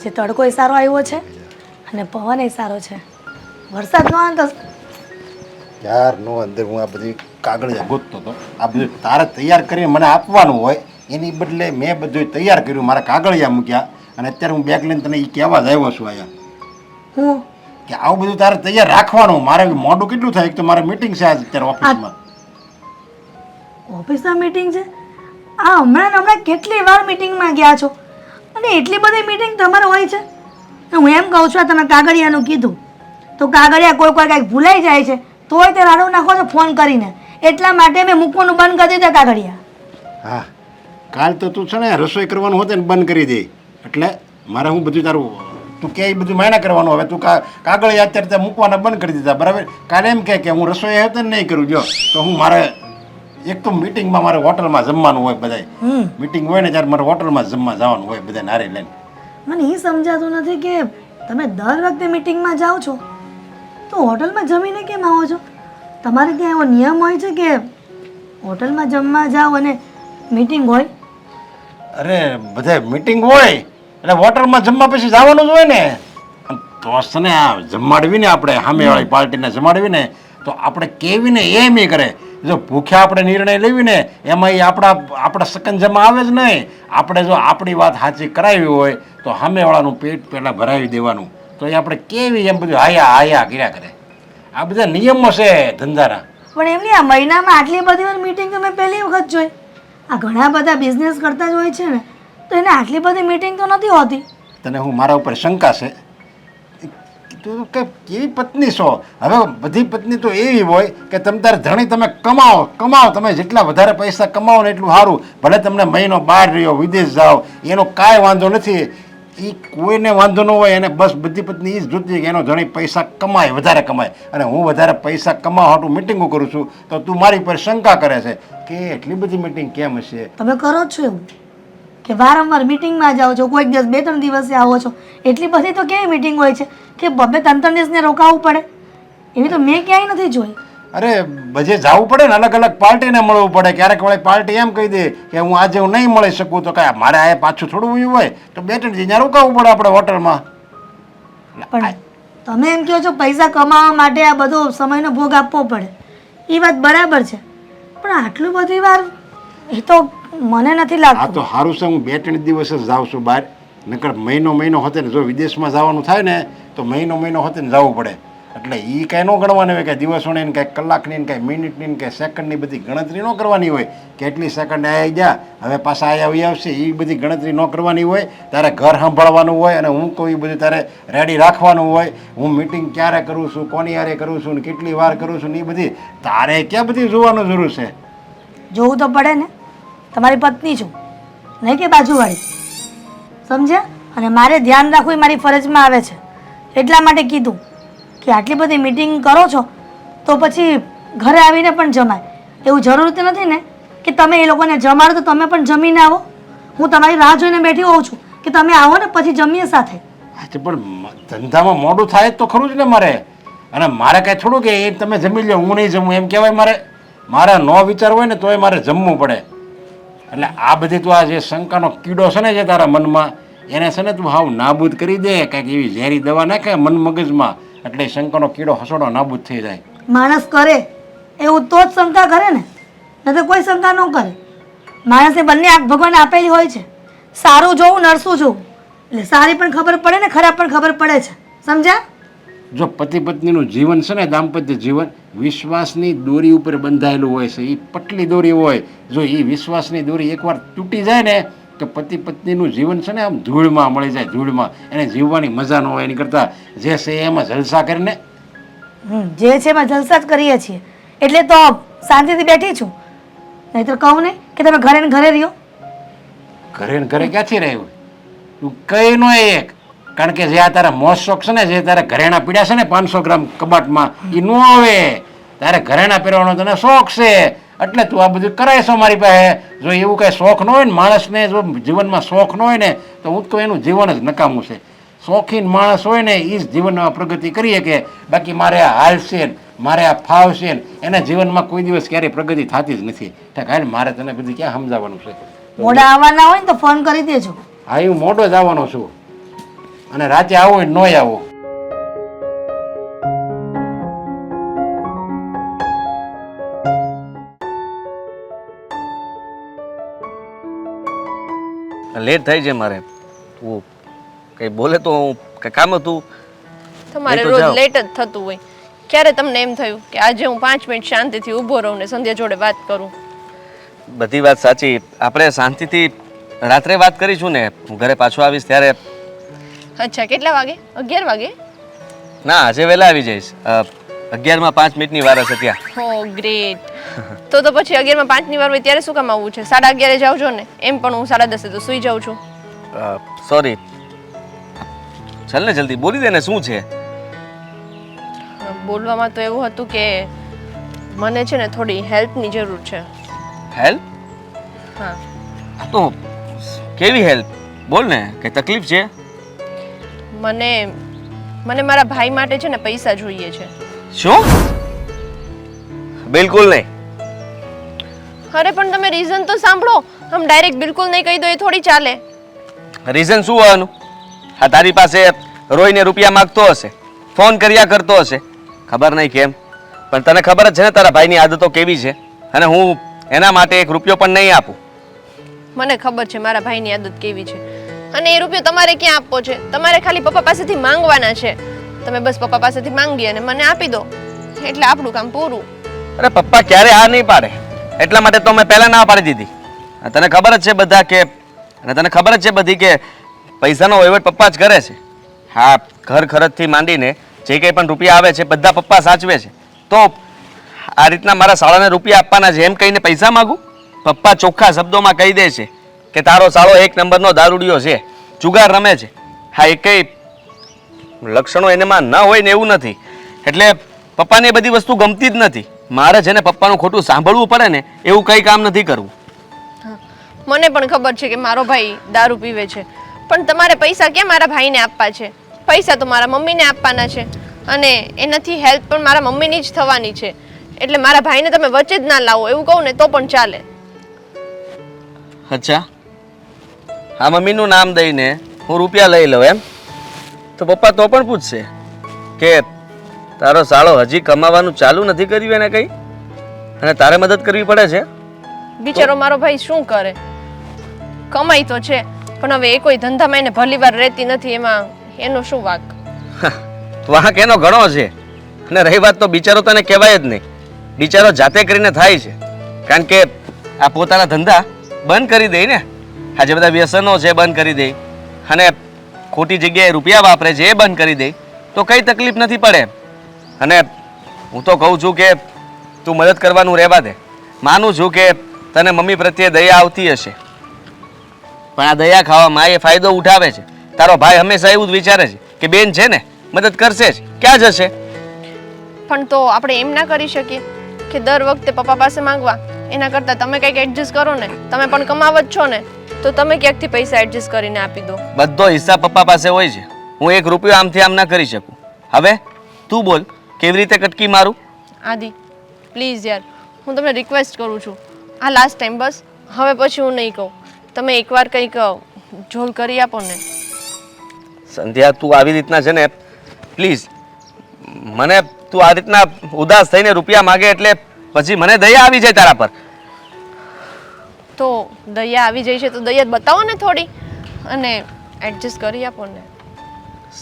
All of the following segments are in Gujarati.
આજે તડકોય સારો આવ્યો છે અને પવનય સારો છે. વરસાદ નો તો યાર નો અંદર હું આ બધી કાગળિયા ગોતતો હતો આ બધું તારે તૈયાર કરીને મને આપવાનું હોય એની બદલે મેં બધું તૈયાર કર્યું મારા કાગળિયા મૂક્યા અને અત્યારે હું બેગ લઈને તને એ કહેવા જ આવ્યો છું અહીંયા. હું? કે આવું બધું તારે તૈયાર રાખવાનું. મારે મોડું કેટલું થાય? તો મારે મીટિંગ છે આજ અત્યારે ઓફિસમાં ઓફિસમાં મીટિંગ છે? આ હમણાં હમણાં કેટલી વાર મીટિંગમાં ગયા છો? અને એટલી બધી મીટિંગ તમારે હોય છે? હું એમ કહું છું તમે કાગળિયાનું કીધું. તો કાગળિયા કોઈ કોઈ કાંઈક ભૂલાઈ જાય છે, તોય તે રાડો નાખો છો ફોન કરીને. એટલા માટે મેં મૂકવાનું બંધ કરી દીધા કાગળિયા. હા, કાલ તો તું છે ને રસોઈ કરવાનું હોતે ને બંધ કરી દે. એટલે મારે હું બધું તારું, તું કે એ બધું માયના કરવાનું, હવે તું કાગળિયા અત્યારે ત્યાં મૂકવાના બંધ કરી દીધા, બરાબર? કાલે એમ કે હું રસોઈ હતો ને નહીં કરું, જો. તો હું મારે એક તો મિટિંગમાં મારે હોટલમાં જમવાનું હોય બધાય. મિટિંગ હોય ને ત્યારે મારે હોટલમાં જમવા જવાનું હોય બધા નારે લઈને. મને એ સમજાતું નથી કે તમે દર વખતે મીટિંગમાં જાઓ છો. તો હોટલમાં જમીને કેમ આવો છો? તમારે ત્યાં એવો નિયમ હોય છે કે હોટલમાં જમવા જાઓ અને મીટિંગ હોય? અરે બધા મિટિંગ હોય એટલે હોટલમાં જમવા પછી જવાનું જ હોય ને. તો ને આ જમાડવીને આપણે સામેવાળી પાર્ટીને જમાડવીને તો આપણે કેવીને એમ એ કરે. જો ભૂખ્યા આપણે નિર્ણય લેવીને એમાં એ આપણા આપણા સકંજામાં આવે જ નહીં. આપણે જો આપણી વાત સાચી કરાવી હોય તો સામેવાળાનું પેટ પહેલાં ભરાવી દેવાનું. તો એ આપણે કેવી એમ બધું હાયા હાયા કર્યા કરે. આ બધા નિયમો છે ધંધાના. પણ એમની આ મહિનામાં આટલી બધી વાર મીટિંગ તો મેં પહેલી વખત જોઈ. આ ઘણા બધા બિઝનેસ કરતા જ હોય છે ને તો એને આટલી બધી મીટિંગ તો નથી હોતી. તને હું મારા ઉપર શંકા છે? તું કે કેવી પત્ની છો? હવે બધી પત્ની તો એવી હોય કે તમે તારે ધણી તમે કમાવો કમાવો. તમે જેટલા વધારે પૈસા કમાવો ને એટલું સારું. ભલે તમને મહિનો બહાર રહ્યો, વિદેશ જાઓ, એનો કાંઈ વાંધો નથી. એ કોઈને વાંધો ન હોય, એને બસ બધી પત્ની એ જ જોતી કે એનો ધણી પૈસા કમાય, વધારે કમાય. અને હું વધારે પૈસા કમાવા હાટું મિટિંગો કરું છું, તો તું મારી પર શંકા કરે છે કે એટલી બધી મિટિંગ કેમ હશે? તમે કરો છો એવું કે વારંવાર મીટિંગમાં જાઓ છો કોઈક દિવસ બે ત્રણ દિવસે આવો છો. એટલી બધી તો કેવી મિટિંગ હોય છે કે બબે ત્રણ ત્રણ દિવસને રોકાવવું પડે? એવી તો મેં ક્યાંય નથી જોઈ. અરે બજે જવું પડે ને અલગ અલગ પાર્ટીને મળવું પડે. ક્યારેક વળી પાર્ટી એમ કહી દે કે હું આજે હું નહીં મળી શકું તો કાંઈ મારે આ પાછું થોડું એવું હોય. તો બે ત્રણ જઈને રોકાવું પડે આપણે હોટલમાં. પણ તમે એમ કહો છો પૈસા કમાવા માટે આ બધો સમયનો ભોગ આપવો પડે. એ વાત બરાબર છે. પણ આટલું બધી વાર એ તો મને નથી આ લાગતું તો સારું છે હું બે ત્રણ દિવસ જ જાઉં છું બહાર. નકર મહિનો મહિનો હોતે ને જો વિદેશમાં જવાનું થાય ને તો મહિનો મહિનો હોતે ને જવું પડે. એટલે એ કાંઈ ન ગણવાનું હોય કે દિવસોની ને કાંઈ કલાકની ને કાંઈ મિનિટની ને કાંઈ સેકન્ડની બધી ગણતરી ન કરવાની હોય. કેટલી સેકન્ડ આવી ગયા હવે પાછા આયા આવી આવશે એ બધી ગણતરી ન કરવાની હોય. તારે ઘર સંભાળવાનું હોય અને હું કહું એ બધું તારે રેડી રાખવાનું હોય. હું મિટિંગ ક્યારે કરું છું કોની યારે કરું છું ને કેટલી વાર કરું છું ને એ બધી તારે ક્યાં બધી જોવાનું જરૂર છે? જોવું તો પડે ને. તમારી પત્ની છું. નહીં કે બાજુવાળી. સમજ્યા? અને મારે ધ્યાન રાખવું એ મારી ફરજમાં આવે છે. એટલા માટે કીધું કે આટલી બધી મીટિંગ કરો છો, તો પછી ઘરે આવીને પણ જમાય. એવું જરૂરી નથી ને કે તમે એ લોકોને જમાડો તો તમે પણ જમીને આવો. હું તમારી રાહ જોઈને બેઠી હોઉં છું કે તમે આવો ને પછી જમીએ સાથે. પણ ધંધામાં મોડું થાય તો ખરું જ ને મારે. અને મારે કાંઈ થોડું કે એ તમે જમી લો હું નહીં જમું, એમ કહેવાય મારે. મારા નો વિચાર હોય ને તોય મારે જમવું પડે. એટલે આ બધી તું આ જે શંકાનો કીડો છે ને જે તારા મનમાં, એને છે ને તું હાવ નાબૂદ કરી દે, કંઈક એવી ઝેરી દવા નાખે મન મગજમાં, એટલે શંકાનો કીડો હસોડો નાબૂદ થઈ જાય. માણસ કરે, એવું તો જ શંકા કરે ને. નહીં કોઈ શંકા ન કરે. માણસે બંને આંખ ભગવાન આપેલી હોય છે. સારું જોવું નરસું જોવું એટલે સારી પણ ખબર પડે ને ખરાબ પણ ખબર પડે છે. સમજ્યા? જો પતિ પત્નીનું જીવન છે ને દાંપત્ય જીવન વિશ્વાસની દોરી ઉપર બંધાયેલું હોય છે એ પટલી દોરી હોય. જો એ વિશ્વાસની દોરી એકવાર તૂટી જાય ને તો પતિ પત્નીનું જીવન છે ને આમ ધૂળમાં મળી જાય ધૂળમાં. એને જીવવાની મજા ન હોય એની કરતાં. જે છે એમાં જલસા કરીને. જે છે એમાં જલસા જ કરીએ છીએ. એટલે તો શાંતિથી બેઠી છું. નહીતર કહું નહીં કે તમે ઘરે ને ઘરે રહ્યો. ઘરે ને ઘરે ક્યાંથી રહ્યું? તું કઈ નો એક. કારણ કે જે આ તારા મોજ શોખ છે ને જે તારે ઘરેણા પીડ્યા છે ને પાંચસો ગ્રામ કબાટમાં એ ન આવે. તારે ઘરેણા પહેરવાનો તને શોખ છે. એટલે તું આ બધું કરાય છો મારી પાસે. જો એવું કાંઈ શોખ ન હોય ને માણસને જો જીવનમાં શોખ ન હોય ને તો હું તો એનું જીવન જ નકામું છે. શોખીન માણસ હોય ને એ જ જીવનમાં પ્રગતિ કરીએ કે બાકી મારે આ હાલ છે મારે આ ફાવ છે એના જીવનમાં કોઈ દિવસ ક્યારેય પ્રગતિ થતી જ નથી. કાંઈ મારે તને બધું ક્યાં સમજાવવાનું છે? મોડા આવવાના હોય ને તો ફોન કરી દેજો. હા હું મોટો જ આવવાનો છું. અને રાતે આવો હોય નોય આવો. લેટ થઈ છે મારે. તું કંઈ બોલે તો હું કંઈ કામ હતું? તમારે રોજ લેટ જ થતું હોય. ક્યારે તમને એમ થયું કે આજે હું પાંચ મિનિટ શાંતિથી ઊભો રહું ને સંધ્યા જોડે વાત કરું? બધી વાત સાચી. આપણે શાંતિથી રાત્રે વાત કરીશું ને. હું ઘરે પાછો આવીશ ત્યારે અચ્છા કેટલા વાગે? અગિયાર વાગે? ના આજે વહેલા આવી જઈશ. અગિયારમાં પાંચ મિનિટની વાર હશે ત્યાં. Oh great. તો તો પછી અગિયારમાં પાંચની વાર હોય ત્યારે શું કામ આવવું છે? સાડા અગિયારે જાવજો ને? એમ પણ હું સાડા દસે તો સૂઈ જાઉં છું. સોરી. ચાલ ને જલ્દી બોલી દે ને શું છે? બોલવામાં તો એવું હતું કે મને છે ને થોડી હેલ્પની જરૂર છે. હેલ્પ? હા. તો કેવી હેલ્પ? બોલ ને કઈ તકલીફ છે? મને મને મારા ભાઈ માટે છે ને પૈસા જોઈએ છે. શું? બિલકુલ નહીં. અરે પણ તમે રીઝન તો સાંભળો. આમ ડાયરેક્ટ બિલકુલ નહીં કહી દો એ થોડી ચાલે. રીઝન શું હોવાનું આ તારી પાસે રોઈને રૂપિયા માગતો હશે ફોન કર્યા કરતો હશે. ખબર નહીં કેમ. પણ તને ખબર જ છે ને તારા ભાઈની આદતો કેવી છે? અને હું એના માટે એક રૂપિયો પણ નહીં આપું. મને ખબર છે મારા ભાઈની આદત કેવી છે. અને એ રૂપિયો તમારે ક્યાં આપવો છે? તમારે ખાલી પપ્પા પાસેથી માંગવાના છે. તમે બસ પપ્પા પાસેથી માંગી અને મને આપી દો. એટલે આપણું કામ પૂરું. અરે પપ્પા ક્યારે આ નહીં પાડે? એટલા માટે તો મેં પહેલાં ના પાડી દીધી. તને ખબર જ છે બધા કે અને તને ખબર જ છે બધી કે પૈસાનો વહીવટ પપ્પા જ કરે છે. હા, ઘર ખર્ચથી માંડીને જે કંઈ પણ રૂપિયા આવે છે, બધા પપ્પા સાચવે છે. તો આ રીતના મારા શાળાને રૂપિયા આપવાના છે એમ કહીને પૈસા માગું? પપ્પા ચોખ્ખા શબ્દોમાં કહી દે છે. કે તારો સાળો એક નંબરનો દારૂડિયો છે. જુગાર રમે છે. હા એ કંઈ લક્ષણો એનામાં ન હોય ને એવું નથી. એટલે પપ્પાને એ બધી વસ્તુ ગમતી જ નથી. મારે છે ને પપ્પાનું ખોટું સાંભળવું પડે ને એવું કંઈ કામ નથી કરવું. મને પણ ખબર છે કે મારો ભાઈ દારૂ પીવે છે. પણ તમારે પૈસા કેમ મારા ભાઈને આપવા છે? પૈસા તો મારા મમ્મીને આપવાના છે. અને એનાથી હેલ્પ પણ મારા મમ્મીની જ થવાની છે. એટલે મારા ભાઈને તમે વચ્ચે જ ના લાવો. એવું કહું ને તો પણ ચાલે. અચ્છા. હા મમ્મીનું નામ દઈને હું રૂપિયા લઈ લઉં એમ. તો પપ્પા તો પણ પૂછશે કે તારો સાળો હજી કમાવાનું ચાલુ નથી કર્યું એને કંઈ? અને તારે મદદ કરવી પડે છે? બિચારો મારો ભાઈ શું કરે? કમાઈ તો છે પણ હવે એ કોઈ ધંધામાં એને ભલી વાર રહેતી નથી એમાં એનો શું વાક? વાંક એનો ઘણો છે. અને રહી વાત તો બિચારો તને કહેવાય જ નહીં. બિચારો જાતે કરીને થાય છે. કારણ કે આ પોતાના ધંધા બંધ કરી દે ને. આ જે બધા વ્યસનો છે, બંધ કરી દે. અને ખોટી જગ્યાએ રૂપિયા વાપરે છે, એ બંધ કરી દે. તો કંઈ તકલીફ નથી પડે. અને હું તો કહું છું કે તું મદદ કરવાનું રહેવા દે. માનું છું કે તને મમ્મી પ્રત્યે દયા આવતી હશે. પણ આ દયા ખાવામાં એ ફાયદો ઉઠાવે છે. તારો ભાઈ હંમેશા એવું જ વિચારે છે કે બેન છે ને, મદદ કરશે જ. ક્યાં જશે? પણ તો આપણે એમ ના કરી શકીએ કે દર વખતે પપ્પા પાસે માંગવા. એના કરતાં તમે કંઈક એડજસ્ટ કરો ને, તમે પણ કમાવત છો ને. તો તમે ક્યાંકથી પૈસા એડજસ્ટ કરીને આપી દો? બધો હિસાબ પપ્પા પાસે હોય છે. હું એક રૂપિયો આમથી આમ ના કરી શકું. હવે તું બોલ કેવી રીતે કટકી મારું? આદિ પ્લીઝ યાર હું તમને રિક્વેસ્ટ કરું છું. આ લાસ્ટ ટાઈમ બસ હવે પછી હું નહીં કહું. તમે એકવાર કંઈક જોલ કરી આપો ને. સંધ્યા તું આવી રીતના છે ને પ્લીઝ મને તું આ રીતના ઉદાસ થઈને રૂપિયા માગે એટલે પછી મને દયા આવી જાય તારા પર. તો દયા આવી જાય છે તો દયા બતાવો ને થોડી અને એડજસ્ટ કરી આપો ને.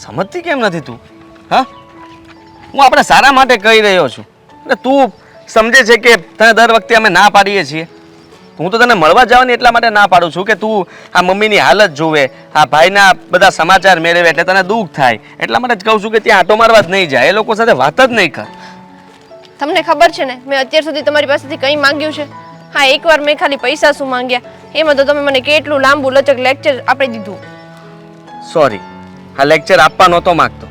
સમજતી કેમ નથી તું? હા? હું આપણે સારા માટે કહી રહ્યો છું. એટલે તું સમજે છે કે તને દર વખતે અમે ના પાડીએ છીએ. હું તો તને મળવા જવાની એટલા માટે ના પાડું છું કે તું આ મમ્મીની હાલત જોવે આ ભાઈના બધા સમાચાર મેળવે એટલે તને દુઃખ થાય. એટલા માટે જ કહું છું કે ત્યાં આટો મારવા જ નહીં જાય એ લોકો સાથે વાત જ નહીં કર. તમને ખબર છે ને મેં અત્યાર સુધી તમારી પાસેથી કંઈ માંગ્યું છે? હા, એકવાર મેં ખાલી પૈસા શું માંગ્યા? એમાં તો તમે મને કેટલું લાંબુ લચક લેક્ચર આપી દીધું. સોરી આ લેક્ચર આપવા નહોતો માંગતો.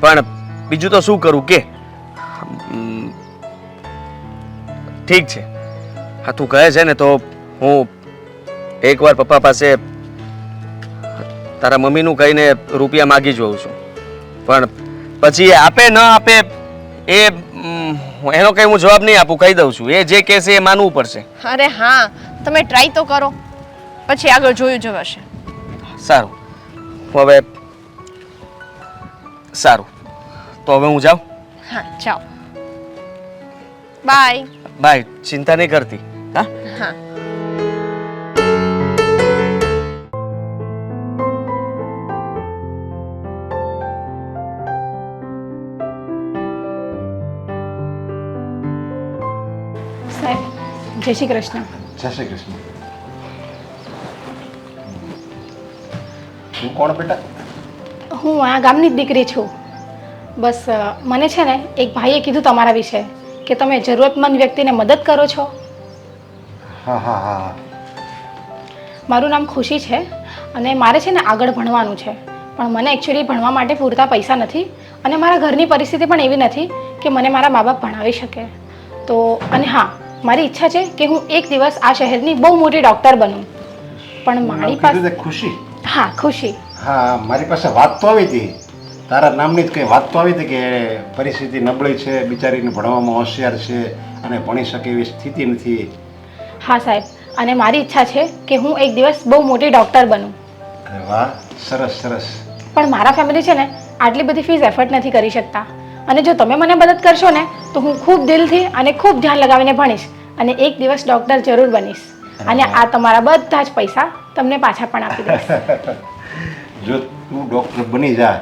પણ બીજું તો શું કરું, કે? ઠીક છે. હા, તું કહે છે ને તો હું એકવાર પપ્પા પાસે તારા મમ્મીનું કહીને રૂપિયા માગી જોઉં છું. પણ પછી આપે, ન આપે, એ હમ, એનો કંઈ હું જવાબ નહીં આપું કહી દઉં છું. એ જે કહેશે એ માનવું પડશે. અરે હા તમે ટ્રાય તો કરો. પછી આગળ જોયું જવાશે. સારું. હું હવે સારું. તો હવે હું જાઉં? હા જાઓ. બાય બાય ચિંતા નહીં કરતી. હા? હા. જય શ્રી કૃષ્ણ જય શ્રી કૃષ્ણ તું કોણ બેટા? હું આ ગામની જ દીકરી છું. બસ મને છે ને એક ભાઈએ કીધું તમારા વિશે કે તમે જરૂરતમંદ વ્યક્તિને મદદ કરો છો. હા હા હા. મારું નામ ખુશી છે અને મારે છે ને આગળ ભણવાનું છે. પણ મને એકચ્યુઅલી ભણવા માટે પૂરતા પૈસા નથી અને મારા ઘરની પરિસ્થિતિ પણ એવી નથી કે મને મારા મા બાપ ભણાવી શકે. તો અને હા મારી ઈચ્છા છે કે હું એક દિવસ આ શહેરની બહુ મોટી ડૉક્ટર બનું. પણ મારી પાસે ખુશી? હા ખુશી. હા મારી પાસે વાત તો આવી હતી. તારા નામની જ કંઈ વાત તો આવી હતી કે પરિસ્થિતિ નબળી છે બિચારીને ભણવામાં હોશિયાર છે અને ભણી શકે એવી સ્થિતિ નથી. હા સાહેબ. અને મારી ઈચ્છા છે કે હું એક દિવસ બહુ મોટી ડૉક્ટર બનું. અરે વાહ સરસ સરસ. પણ મારા ફેમિલી છે ને આટલી બધી ફીસ એફર્ટ નથી કરી શકતા. અને જો તમે મને મદદ કરશો ને તો હું ખૂબ દિલથી અને ખૂબ ધ્યાન લગાવીને ભણીશ અને એક દિવસ ડૉક્ટર જરૂર બનીશ. અને આ તમારા બધા જ પૈસા તમને પાછા પણ આપી દઈશ. જો તું ડૉક્ટર બની જા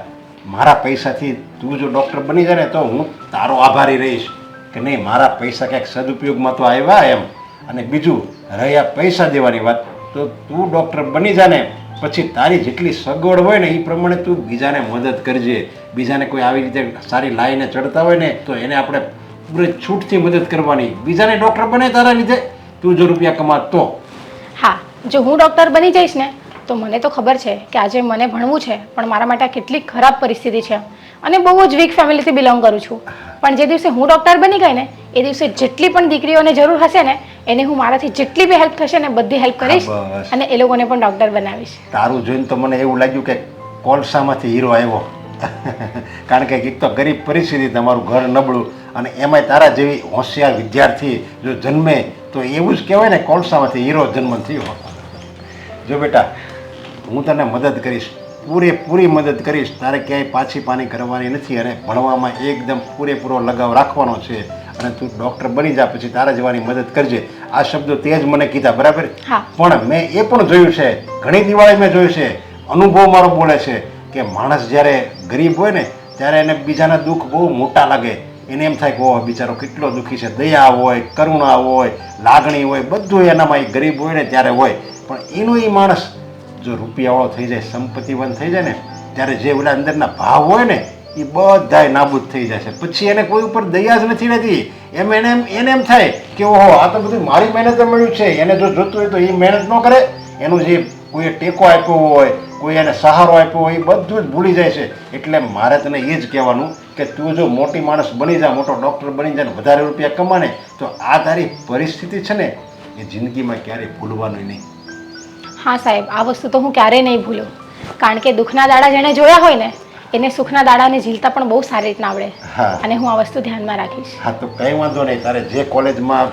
મારા પૈસાથી તું જો ડૉક્ટર બની જાય ને તો હું તારો આભારી રહીશ. કે નહીં મારા પૈસા ક્યાંક સદુપયોગમાં તો આવ્યા એમ. અને બીજું રહ્યા પૈસા દેવાની વાત તો તું ડૉક્ટર બની જા ને પછી તારી જેટલી સગવડ હોય ને એ પ્રમાણે તું બીજાને મદદ કરજે. બીજાને કોઈ આવી રીતે સારી લાઈને ચડતા હોય ને તો એને આપણે પૂરે છૂટથી મદદ કરવાની. બીજાને ડૉક્ટર બને તારા લીધે તું જો રૂપિયા કમા તો હા જો હું ડૉક્ટર બની જઈશ ને તો મને તો ખબર છે કે આજે મને ભણવું છે પણ મારા માટે આ કેટલી ખરાબ પરિસ્થિતિ છે. અને બહુ જ વીક ફેમિલીથી બિલોંગ કરું છું. પણ જે દિવસે હું ડૉક્ટર બની ગઈ ને એ દિવસે જેટલી પણ દીકરીઓને જરૂર હશે ને એને હું મારાથી જેટલી બી હેલ્પ થશે ને બધી હેલ્પ કરીશ અને એ લોકોને પણ ડૉક્ટર બનાવીશ. તારું જોઈને તો મને એવું લાગ્યું કે કોલસામાંથી હીરો આવ્યો. કારણ કે એક તો ગરીબ પરિસ્થિતિ તમારું ઘર નબળું અને એમાંય તારા જેવી હોશિયાર વિદ્યાર્થી જો જન્મે તો એવું જ કહેવાય ને કોલસામાંથી હીરો જન્મ થયો જો બેટા હું તને મદદ કરીશ પૂરેપૂરી મદદ કરીશ. તારે ક્યાંય પાછી પાની કરવાની નથી અને ભણવામાં એકદમ પૂરેપૂરો લગાવ રાખવાનો છે. અને તું ડૉક્ટર બની જા પછી તારા જવાની મદદ કરજે. આ શબ્દો તે જ મને કીધા બરાબર? પણ મેં એ પણ જોયું છે ઘણી દિવાળી મેં જોયું છે અનુભવ મારો બોલે છે. કે માણસ જ્યારે ગરીબ હોય ને, ત્યારે એને બીજાના દુઃખ બહુ મોટા લાગે. એને એમ થાય કે, ઓહ, બિચારો કેટલો દુઃખી છે. દયા હોય, કરુણા હોય, લાગણી હોય બધું એનામાં એ ગરીબ હોય ને ત્યારે હોય. પણ એનો એ માણસ જો રૂપિયાવાળો થઈ જાય, સંપત્તિવાન થઈ જાય ને, ત્યારે જે ઓલા અંદરના ભાવ હોય ને, એ બધાય નાબૂદ થઈ જાય છે. પછી એને કોઈ ઉપર દયા જ નથી રહેતી. એમ એને એમ એને એમ થાય કે, ઓહો, આ તો બધું મારી મહેનતે મળ્યું છે. એને જો જોતું હોય તો એ મહેનત ન કરે. એનું જે કોઈએ ટેકો આપ્યો હોય કોઈ એને સહારો આપ્યો હોય એ બધું જ ભૂલી જાય છે. એટલે મારે તને એ જ કહેવાનું કે તું જો મોટી માણસ બની જા મોટો ડૉક્ટર બની જાય ને વધારે રૂપિયા કમાને તો આ તારી પરિસ્થિતિ છે ને એ જિંદગીમાં ક્યારેય ભૂલવાનું નહીં. હા સાહેબ આ વસ્તુ તો હું ક્યારેય નહીં ભૂલું. કારણ કે દુઃખના દાડા જેણે જોયા હોય ને એને સુખના દાડાને ઝીલતા પણ બહુ સારી રીતના આવડે. અને હું આ વસ્તુ ધ્યાનમાં રાખીશ. હા તો કંઈ વાંધો નહીં. તારે જે કોલેજમાં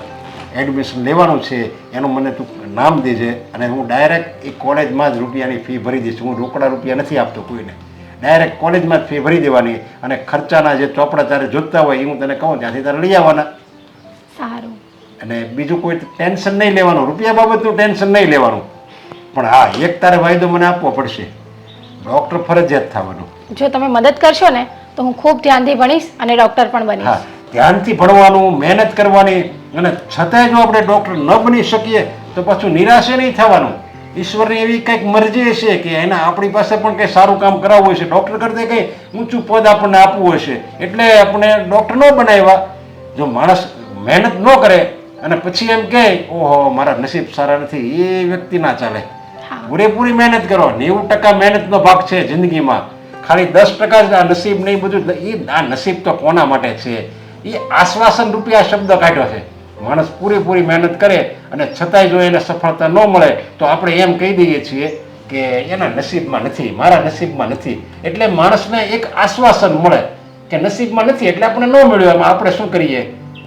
એડમિશન લેવાનું છે એનું મને તું નામ દેજે અને હું ડાયરેક્ટ એ કોલેજમાં જ રૂપિયાની ફી ભરી દઈશ. હું રોકડા રૂપિયા નથી આપતો કોઈને. ડાયરેક્ટ કોલેજમાં જ ફી ભરી દેવાની અને ખર્ચાના જે ચોપડા તારે જોતા હોય એ હું તને કહું ત્યાંથી તારે લઈ આવવાના. સારું. અને બીજું કોઈ ટેન્શન નહીં લેવાનું. રૂપિયા બાબતનું ટેન્શન નહીં લેવાનું. પણ હા એક તારે વાયદો મને આપવો પડશે. ડૉક્ટર ફરજિયાત થવાનું. જો તમે મદદ કરશો ને તો હું ખૂબ ધ્યાનથી ભણીશ અને ડૉક્ટર પણ બનીશ. ધ્યાનથી ભણવાનું મહેનત કરવાની અને છતાંય જો આપણે ડૉક્ટર ન બની શકીએ તો પાછું નિરાશે નહીં થવાનું. ઈશ્વરની એવી કંઈક મરજી હશે કે એના આપણી પાસે પણ કંઈ સારું કામ કરાવવું હશે. ડૉક્ટર કરતાં કંઈ ઊંચું પદ આપણને આપવું હશે. એટલે આપણે ડૉક્ટર ન બનાવ્યા. જો માણસ મહેનત ન કરે અને પછી એમ કહે ઓહો મારા નસીબ સારા નથી. એ વ્યક્તિ ના ચાલે. પૂરેપૂરી મહેનત કરો. નેવું ટકા મહેનતનો ભાગ છે જિંદગીમાં. ખાલી દસ ટકા જ આ નસીબ નહીં બધું એ આ નસીબ તો કોના માટે છે? એ આશ્વાસન રૂપી આ શબ્દ કાઢ્યો છે. માણસ પૂરેપૂરી મહેનત કરે અને છતાંય જો એને સફળતા ન મળે, તો આપણે એમ કહી દઈએ છીએ કે એના નસીબમાં નથી, મારા નસીબમાં નથી. એટલે માણસને એક આશ્વાસન મળે કે નસીબમાં નથી, એટલે આપણે ન મળ્યું. એમાં આપણે શું કરીએ?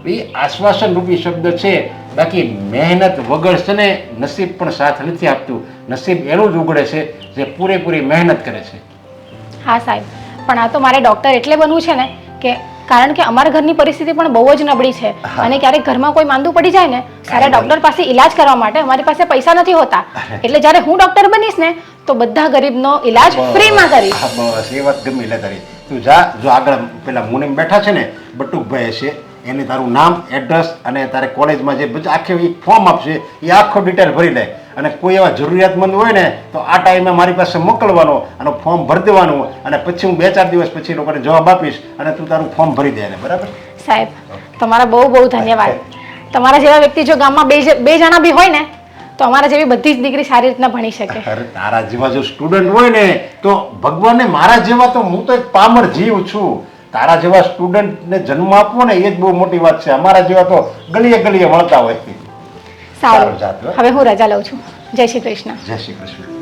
એ આશ્વાસન રૂપી શબ્દ છે. બાકી મહેનત વગર છે ને નસીબ પણ સાથ નથી આપતું. નસીબ એનું જ ઉગડે છે જે પૂરેપૂરી મહેનત કરે છે. હા સાહેબ, પણ આ તો મારે ડૉક્ટર એટલે બનવું છે ને કે કારણ કે અમારા ઘરની પરિસ્થિતિ પણ બહુ જ નબળી છે. અને ક્યારેક ઘરમાં કોઈ માંદું પડી જાય ને ત્યારે ડૉક્ટર પાસે ઈલાજ કરવા માટે અમારી પાસે પૈસા નથી હોતા. એટલે જ્યારે હું ડૉક્ટર બનીશ ને તો બધા ગરીબનો ઈલાજ ફ્રીમાં કરીશ બસ. એ વાત ગમી લે તારી. તું જા. જો આગળ પેલા મુનિમ બેઠા છે ને બટુકભાઈ છે એને તારું નામ એડ્રેસ અને તારે કોલેજમાં જે આખી આખે ફોર્મ આપશે એ આખો ડિટેલ ભરી લે. અને કોઈ એવા જરૂરિયાતમંદ હોય ને તો આ ટાઈમે મારી પાસે મોકલવાનો અને ફોર્મ ભરી દેવાનું અને પછી હું બે ચાર દિવસ પછી લોકોને જવાબ આપીશ અને તું તારું ફોર્મ ભરી દે બરાબર? સાહેબ તમારા બહુ બહુ ધન્યવાદ. તમારા જેવા વ્યક્તિ જો ગામમાં બે બે જણા બી હોય ને તો અમારા જેવી બધી જ દીકરી સારી રીતના ભણી શકે. અરે તારા જેવા જો સ્ટુડન્ટ હોય ને તો ભગવાનને મારા જેવા તો હું તો એક પામર જીવ છું. તારા જેવા સ્ટુડન્ટને જન્મ આપવો ને એ જ બહુ મોટી વાત છે. અમારા જેવા તો ગલીએ ગલીએ મળતા હોય. સારું. હવે હું રજા લઉં છું. જય શ્રી કૃષ્ણ. જય શ્રી કૃષ્ણ.